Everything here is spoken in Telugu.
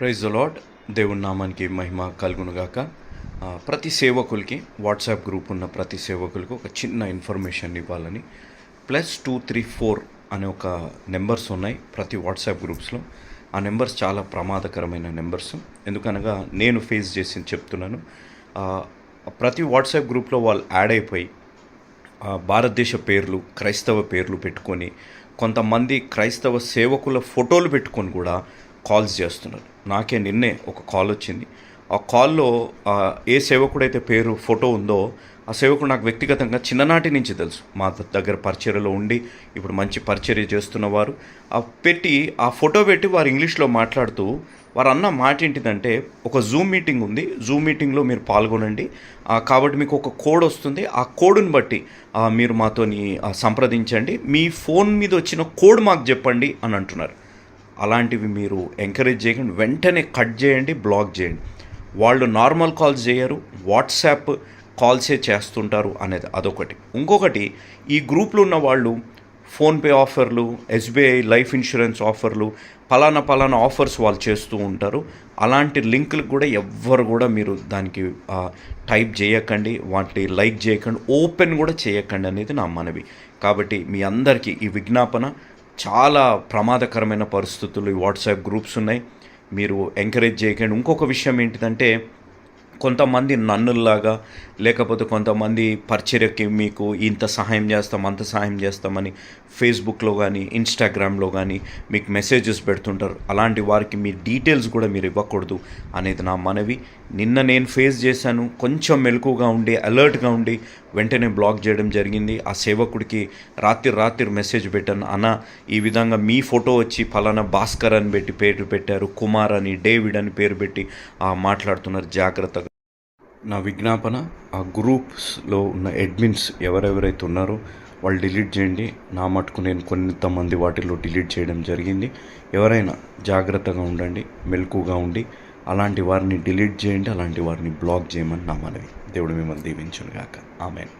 ప్రైజ్ లాడ్ దేవుని నామానికి మహిమ కలుగునుగాక. ప్రతి సేవకులకి వాట్సాప్ గ్రూప్ ఉన్న ప్రతి సేవకులకు ఒక చిన్న ఇన్ఫర్మేషన్ ఇవ్వాలని. ప్లస్ టూ త్రీ ఫోర్ అనే ఒక నెంబర్స్ ఉన్నాయి ప్రతి వాట్సాప్ గ్రూప్స్లో. ఆ నెంబర్స్ చాలా ప్రమాదకరమైన నెంబర్స్. ఎందుకనగా నేను ఫేస్ చేసి చెప్తున్నాను. ప్రతి వాట్సాప్ గ్రూప్లో వాళ్ళు యాడ్ అయిపోయి భారతదేశ పేర్లు క్రైస్తవ పేర్లు పెట్టుకొని కొంతమంది క్రైస్తవ సేవకుల ఫోటోలు పెట్టుకొని కూడా కాల్స్ చేస్తున్నారు. నాకే నిన్నే ఒక కాల్ వచ్చింది. ఆ కాల్లో ఏ సేవకుడైతే పేరు ఫోటో ఉందో ఆ సేవకుడు నాకు వ్యక్తిగతంగా చిన్ననాటి నుంచి తెలుసు. మా దగ్గర పరిచర్యలో ఉండి ఇప్పుడు మంచి పరిచర్య చేస్తున్నవారు. ఆ పెట్టి ఆ ఫోటో పెట్టి వారు ఇంగ్లీష్లో మాట్లాడుతూ వారు అన్న మాట ఏంటిదంటే ఒక జూమ్ మీటింగ్ ఉంది. జూమ్ మీటింగ్లో మీరు పాల్గొనండి. కాబట్టి మీకు ఒక కోడ్ వస్తుంది. ఆ కోడ్ని బట్టి మీరు మాతోని సంప్రదించండి. మీ ఫోన్ మీద వచ్చిన కోడ్ మాకు చెప్పండి అని అంటున్నారు. అలాంటివి మీరు ఎంకరేజ్ చేయకండి. వెంటనే కట్ చేయండి బ్లాక్ చేయండి. వాళ్ళు నార్మల్ కాల్స్ చేయరు వాట్సాప్ కాల్సే చేస్తుంటారు అనేది అదొకటి. ఇంకొకటి ఈ గ్రూప్లో ఉన్న వాళ్ళు ఫోన్పే ఆఫర్లు ఎస్బీఐ లైఫ్ ఇన్సూరెన్స్ ఆఫర్లు పలానా పలానా ఆఫర్స్ వాళ్ళు చేస్తూ ఉంటారు. అలాంటి లింకులు కూడా ఎవ్వరు కూడా మీరు దానికి టైప్ చేయకండి వాటి లైక్ చేయకండి ఓపెన్ కూడా చేయకండి అనేది నా మనవి. కాబట్టి మీ అందరికీ ఈ విజ్ఞాపన చాలా ప్రమాదకరమైన పరిస్థితులు ఈ వాట్సాప్ గ్రూప్స్ ఉన్నాయి. మీరు ఎంకరేజ్ చేయకండి. ఇంకొక విషయం ఏంటిదంటే కొంతమంది నన్నుల్లాగా లేకపోతే కొంతమంది పరిచర్యకి మీకు ఇంత సహాయం చేస్తాం అంత సహాయం చేస్తామని ఫేస్బుక్లో కానీ ఇన్స్టాగ్రామ్లో కానీ మీకు మెసేజెస్ పెడుతుంటారు. అలాంటి వారికి మీ డీటెయిల్స్ కూడా మీరు ఇవ్వకూడదు అనేది నా మనవి. నిన్న నేను ఫేస్ చేశాను. కొంచెం మెలకుగా ఉండి అలర్ట్గా ఉండి వెంటనే బ్లాక్ చేయడం జరిగింది. ఆ సేవకుడికి రాత్రి రాత్రి మెసేజ్ పెట్టాను. అన్న ఈ విధంగా మీ ఫోటో వచ్చి ఫలానా భాస్కర్ అని పెట్టి పేరు పెట్టారు కుమార్ అని డేవిడ్ అని పేరు పెట్టి మాట్లాడుతున్నారు జాగ్రత్తగా. నా విజ్ఞాపన ఆ గ్రూప్స్లో ఉన్న అడ్మిన్స్ ఎవరెవరైతే ఉన్నారో వాళ్ళు డిలీట్ చేయండి. నా మటుకు నేను కొంతమంది వాటిలో డిలీట్ చేయడం జరిగింది. ఎవరైనా జాగ్రత్తగా ఉండండి మెలకుగా ఉండి అలాంటి వారిని డిలీట్ చేయండి అలాంటి వారిని బ్లాక్ చేయమని నా మనవి. దేవుడు మిమ్మల్ని దీవించును ఆమెను.